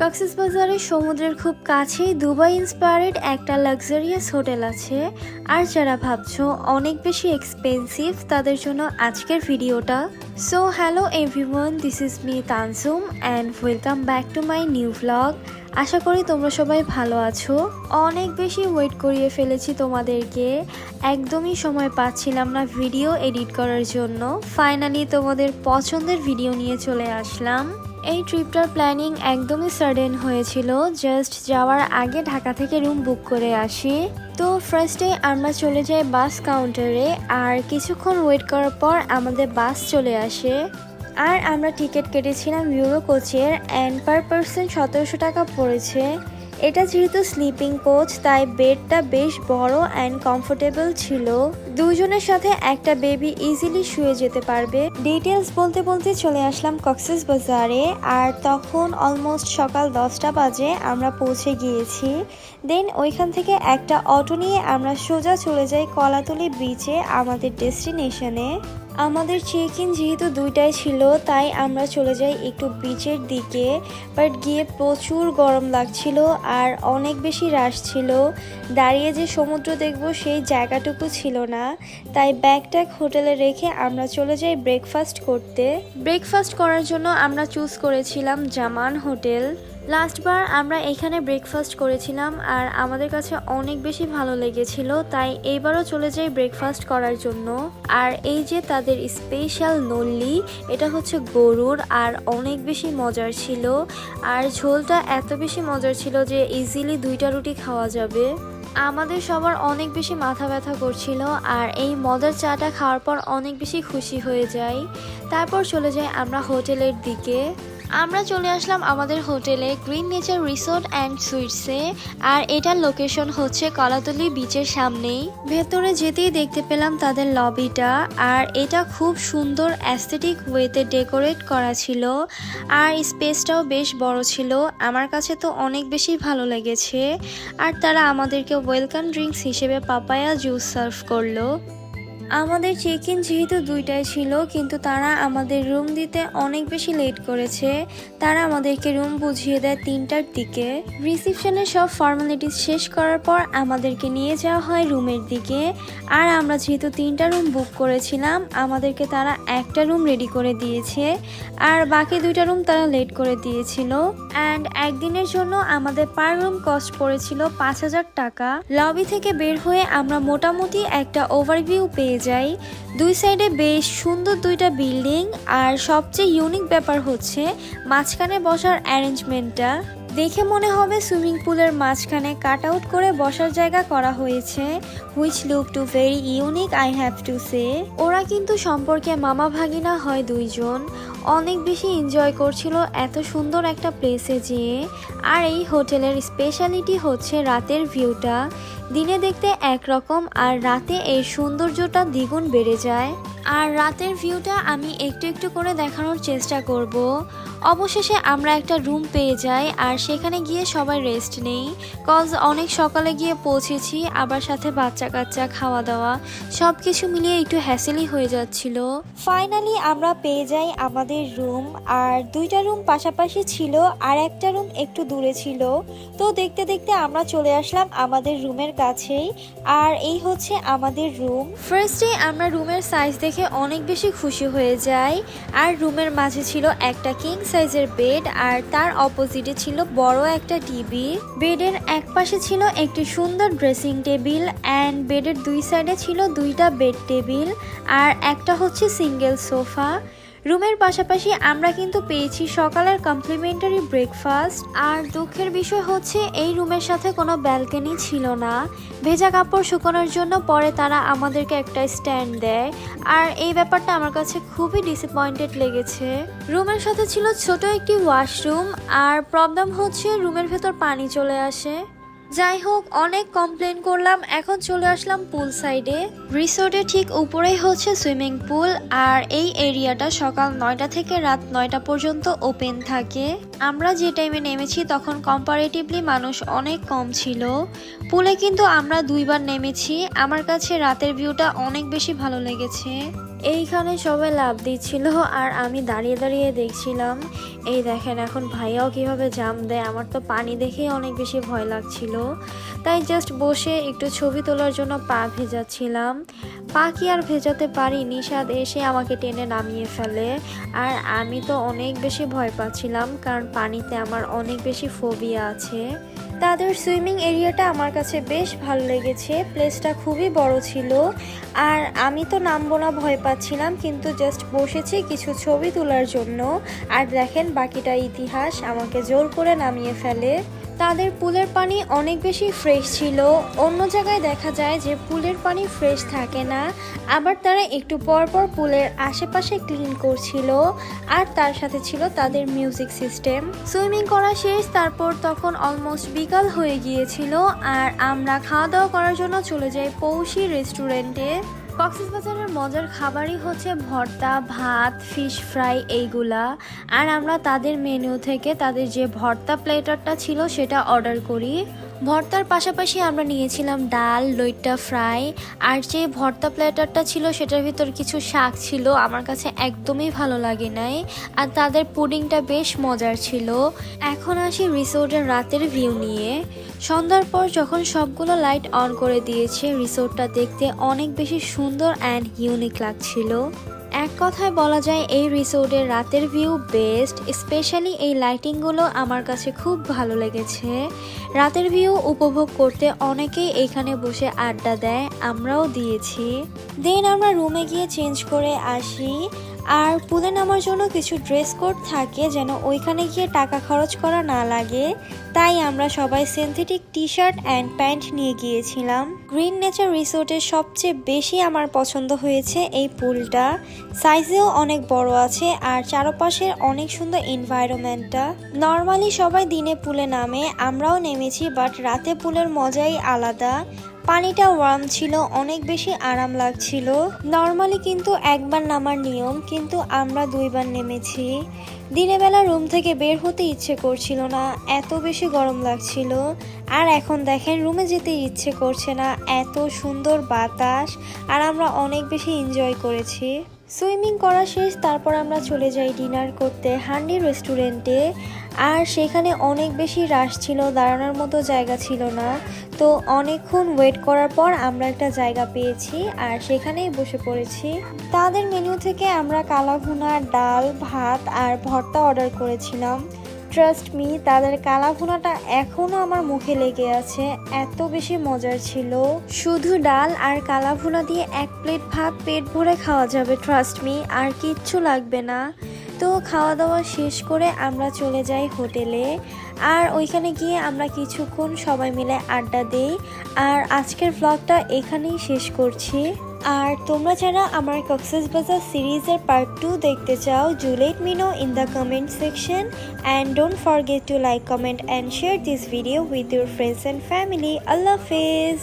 কক্সবাজারের সমুদ্রের খুব কাছেই দুবাই ইন্সপায়ার্ড একটা লাক্সারিয়াস হোটেল আছে। আর যারা ভাবছ অনেক বেশি এক্সপেন্সিভ তাদের জন্য আজকের ভিডিওটা। So hello everyone this is me Tansum and welcome back to my new vlog আশা করি তোমরা সবাই ভালো আছো। অনেক বেশি ওয়েট করিয়ে ফেলেছি তোমাদেরকে। একদমই সময় পাচ্ছিলাম না ভিডিও এডিট করার জন্য। ফাইনালি তোমাদের পছন্দের ভিডিও নিয়ে চলে আসলাম। এই ট্রিপটার প্ল্যানিং একদমই সাডেন হয়েছিল। জাস্ট যাওয়ার আগে ঢাকা থেকে রুম বুক করে আসি। তো ফার্স্টে আমরা চলে যাই বাস কাউন্টারে, আর কিছুক্ষণ ওয়েট করার পর আমাদের বাস চলে আসে। আর আমরা টিকিট কেটেছিলাম ইউরো কোচের অ্যান্ড পার পার্সন সতেরোশো টাকা পড়েছে। এটা যেহেতু স্লিপিং কোচ তাই বেডটা বেশ বড় অ্যান্ড কমফোর্টেবল ছিল। দুজনের সাথে একটা বেবি ইজিলি শুয়ে যেতে পারবে। ডিটেলস বলতে বলতে চলে আসলাম কক্সেস বাজারে আর তখন অলমোস্ট সকাল দশটা বাজে, আমরা পৌঁছে গিয়েছি। দেন ওইখান থেকে একটা অটো নিয়ে আমরা সোজা চলে যাই কলাতলি বিচে আমাদের ডেস্টিনেশনে আমাদের চেক ইন যেহেতু দুইটাই ছিল, তাই আমরা চলে যাই একটু বিচের দিকে। বাট গিয়ে প্রচুর গরম লাগছিল আর অনেক বেশি রাশ ছিল। দাঁড়িয়ে যে সমুদ্র দেখব সেই জায়গাটুকু ছিল না। তাই ব্যাগ ট্যাগ হোটেলে রেখে আমরা চলে যাই ব্রেকফাস্ট করতে। ব্রেকফাস্ট করার জন্য আমরা চুজ করেছিলাম জামান হোটেল। লাস্টবার আমরা এখানে ব্রেকফাস্ট করেছিলাম আর আমাদের কাছে অনেক বেশি ভালো লেগেছিল, তাই এইবারও চলে যাই ব্রেকফাস্ট করার জন্য। আর এই যে তাদের স্পেশাল নল্লি, এটা হচ্ছে গরুর আর অনেক বেশি মজার ছিল। আর ঝোলটা এত বেশি মজার ছিল যে ইজিলি দুইটা রুটি খাওয়া যাবে। আমাদের সবার অনেক বেশি মাথা ব্যথা করছিল আর এই মজার চাটা খাওয়ার পর অনেক বেশি খুশি হয়ে যাই। তারপর চলে যাই আমরা হোটেলের দিকে। আমরা চলে আসলাম আমাদের হোটেলে গ্রিন নেচার রিসোর্ট অ্যান্ড সুইটসে, আর এটার লোকেশন হচ্ছে কলাতলি বিচের সামনেই। ভেতরে যেতেই দেখতে পেলাম তাদের লবিটা, আর এটা খুব সুন্দর অ্যাস্থেটিক ওয়েতে ডেকোরেট করা ছিল, আর স্পেসটাও বেশ বড় ছিল। আমার কাছে তো অনেক বেশি ভালো লেগেছে, আর তারা আমাদেরকে ওয়েলকাম ড্রিঙ্কস হিসেবে পাপায়া জুস সার্ভ করল। আমাদের চেক ইন যেহেতু দুইটাই ছিল, কিন্তু তারা আমাদের রুম দিতে অনেক বেশি লেট করেছে। তারা আমাদেরকে রুম বুঝিয়ে দেয় তিনটার দিকে। রিসিপশনের সব ফর্মালিটিস শেষ করার পর আমাদেরকে নিয়ে যাওয়া হয় রুমের দিকে। আর আমরা যেহেতু তিনটা রুম বুক করেছিলাম, আমাদেরকে তারা একটা রুম রেডি করে দিয়েছে। আর বাকি দুইটা রুম তারা লেট করে দিয়েছিল। অ্যান্ড একদিনের জন্য আমাদের পার রুম কস্ট পড়েছিল পাঁচ হাজার টাকা। লবি থেকে বের হয়ে আমরা মোটামুটি একটা ওভারভিউ পেয়ে যাই। দুই সাইডে বেশ সুন্দর দুইটা বিল্ডিং আর সবচেয়ে ইউনিক ব্যাপার হচ্ছে মাঝখানে বসার অ্যারেঞ্জমেন্টটা দেখে মনে হবে সুইমিং পুলের মাঝখানে কাট আউট করে বসার জায়গা করা হয়েছে which look to very unique I have to say ওরা কিন্তু সম্পর্কে মামা ভাগিনা হয় দুইজন, অনেক বেশি এনজয় করছিল এত সুন্দর একটা প্লেসে যেয়ে। আর এই হোটেলের স্পেশালিটি হচ্ছে রাতের ভিউটা দিনে দেখতে একরকম আর রাতে এর সৌন্দর্যটা দ্বিগুণ বেড়ে যায়। আর রাতের ভিউটা আমি একটু একটু করে দেখানোর চেষ্টা করব অবশেষে আমরা একটা রুম পেয়ে যাই, আর সেখানে গিয়ে সবাই রেস্ট নেই। কজ অনেক সকালে গিয়ে পৌঁছেছি, আবার সাথে বাচ্চা কাচ্চা খাওয়া দাওয়া সব কিছু মিলিয়ে একটু হ্যাসেলই হয়ে যাচ্ছিল। ফাইনালি আমরা পেয়ে যাই আমাদের রুম, আর দুইটা রুম পাশাপাশি ছিল, আর একটা রুম একটু দূরে ছিল। তো দেখতে দেখতে আমরা চলে আসলাম আমাদের রুমের কাছেই, আর এই হচ্ছে আমাদের রুম। ফার্স্টে আমরা রুমের সাইজ দেখে অনেক বেশি খুশি হয়ে যাই, আর রুমের মাঝে ছিল একটা কিং সাইজের বেড আর তার অপোজিটে ছিল বড় একটা টিভি বেডের এক পাশে ছিল একটি সুন্দর ড্রেসিং টেবিল অ্যান্ড বেডের দুই সাইডে ছিল দুইটা বেড টেবিল আর একটা হচ্ছে সিঙ্গেল সোফা। রুমের পাশাপাশি আমরা কিন্তু পেয়েছি সকালের কমপ্লিমেন্টারি ব্রেকফাস্ট আর দুঃখের বিষয় হচ্ছে এই রুমের সাথে কোনো ব্যালকনি ছিল না। ভেজা কাপড় শুকানোর জন্য পরে তারা আমাদেরকে একটা স্ট্যান্ড দেয়, আর এই ব্যাপারটা আমার কাছে খুবই ডিসঅ্যাপয়েন্টেড লেগেছে। রুমের সাথে ছিল ছোট একটি ওয়াশরুম আর প্রবলেম হচ্ছে রুমের ভেতর পানি চলে আসে। যাই হোক, অনেক কমপ্লেন করলাম, এখন চলে আসলাম পুল সাইডে রিসোর্টের ঠিক উপরেই হচ্ছে সুইমিং পুল আর এই এরিয়াটা সকাল নয়টা থেকে রাত নয়টা পর্যন্ত ওপেন থাকে। আমরা যে টাইমে নেমেছি, তখন কম্পারেটিভলি মানুষ অনেক কম ছিল। পুলে কিন্তু আমরা দুইবার নেমেছি, আমার কাছে রাতের ভিউটা অনেক বেশি ভালো লেগেছে। এইখানে সবাই লাভ দিচ্ছিল আর আমি দাঁড়িয়ে দাঁড়িয়ে দেখছিলাম। এই দেখেন এখন ভাইয়াও কীভাবে জাম দেয়, আমার তো পানি দেখেই অনেক বেশি ভয় লাগছিল। তাই জাস্ট বসে একটু ছবি তোলার জন্য পা ভেজাচ্ছিলাম। পা কি আর ভেজাতে পারি, নিষাদ এসে আমাকে টেনে নামিয়ে ফেলে। আর আমি তো অনেক বেশি ভয় পাচ্ছিলাম, কারণ পানিতে আমার অনেক বেশি ফোবিয়া আছে। তাদের সুইমিং এরিয়াটা আমার কাছে বেশ ভালো লেগেছে। প্লেসটা খুবই বড় ছিল। আর আমি তো নামবো না, ভয় পাচ্ছিলাম, কিন্তু জাস্ট বসেছি কিছু ছবি তোলার জন্য। আর দেখেন বাকিটা ইতিহাস আমাকে জোর করে নামিয়ে ফেলে। তাদের পুলের পানি অনেক বেশি ফ্রেশ ছিল। অন্য জায়গায় দেখা যায় যে পুলের পানি ফ্রেশ থাকে না। আবার তারা একটু পর পর পুলের আশেপাশে ক্লিন করছিল। আর তার সাথে ছিল তাদের মিউজিক সিস্টেম সুইমিং করা শেষ, তারপর তখন অলমোস্ট বিকাল হয়ে গিয়েছিল। আর আমরা খাওয়া দাওয়া করার জন্য চলে যাই পৌষি রেস্টুরেন্টে কক্সবাজারের মজার খাবারই হচ্ছে ভর্তা, ভাত ফিশ ফ্রাই এইগুলা। আর আমরা তাদের মেনু থেকে তাদের যে ভর্তা প্লেটারটা ছিল সেটা অর্ডার করি। ভর্তার পাশাপাশি আমরা নিয়েছিলাম ডাল, লইট্টা ফ্রাই, আর যে ভর্তা প্ল্যাটারটা ছিল সেটার ভিতর কিছু শাক ছিল, আমার কাছে একদমই ভালো লাগে নাই, আর তাদের পুডিংটা বেশ মজার ছিল। এখন আসি রিসোর্টের রাতের ভিউ নিয়ে। সন্ধ্যার পর যখন সবগুলো লাইট অন করে দিয়েছে, রিসোর্টটা দেখতে অনেক বেশি সুন্দর অ্যান্ড ইউনিক লাগছিল। এক কথায় বলা যায়, এই রিসোর্টের রাতের ভিউ বেস্ট, স্পেশালি এই লাইটিংগুলো আমার কাছে খুব ভালো লেগেছে। রাতের ভিউ উপভোগ করতে অনেকেই এখানে বসে আড্ডা দেয়, আমরাও দিয়েছি। দেন আমরা রুমে গিয়ে চেঞ্জ করে আসি। আর পুলে নামার জন্য কিছু ড্রেস কোড থাকে যেন ওইখানে গিয়ে টাকা খরচ করা না লাগে। তাই আমরা সবাই synthetic T shirt and pant নিয়ে গিয়েছিলাম। গ্রিন নেচার রিসোর্টের সবচেয়ে বেশি আমার পছন্দ হয়েছে এই পুলটা। সাইজেও অনেক বড় আছে আর চারপাশের অনেক সুন্দর এনভায়রনমেন্টটা নর্মালি সবাই দিনে পুলে নামে, আমরাও নেমেছি বাট রাতে পুলের মজাই আলাদা। পানিটা ওয়ার্ম ছিল, অনেক বেশি আরাম লাগছিল। নর্মালি কিন্তু একবার নামার নিয়ম, কিন্তু আমরা দুইবার নেমেছি। দিনের বেলা রুম থেকে বের হতে ইচ্ছে করছিল না, এত বেশি গরম লাগছিল। আর এখন দেখেন, রুমে যেতে ইচ্ছে করছে না, এত সুন্দর বাতাস, আর আমরা অনেক বেশি এনজয় করেছি। সুইমিং করা শেষ, তারপর আমরা চলে যাই ডিনার করতে। হান্ডি রেস্টুরেন্টে আর সেখানে অনেক বেশি রাশ ছিল, দাঁড়ানোর মতো জায়গা ছিল না। তো অনেকক্ষণ ওয়েট করার পর আমরা একটা জায়গা পেয়েছি আর সেখানেই বসে পড়েছি। তাদের মেনু থেকে আমরা কালা ভুনা ডাল, ভাত আর ভর্তা অর্ডার করেছিলাম। ট্রাস্ট মি তাদের কালা ভুনাটা এখনও আমার মুখে লেগে আছে। এত বেশি মজার ছিল। শুধু ডাল আর কালা ভুনা দিয়ে এক প্লেট ভাত পেট ভরে খাওয়া যাবে ট্রাস্ট মি আর কিচ্ছু লাগবে না। তো খাওয়া দাওয়া শেষ করে আমরা চলে যাই হোটেলে। আর ওইখানে গিয়ে আমরা কিছুক্ষণ সবাই মিলে আড্ডা দেই। আর আজকের ব্লগটা এখানেই শেষ করছি। আর তোমরা যারা আমার কক্সেস বাজার সিরিজের পার্ট টু দেখতে চাও do let me know in the comment section and don't forget to like comment and share this video with your friends and family আল্লাহ হাফেজ!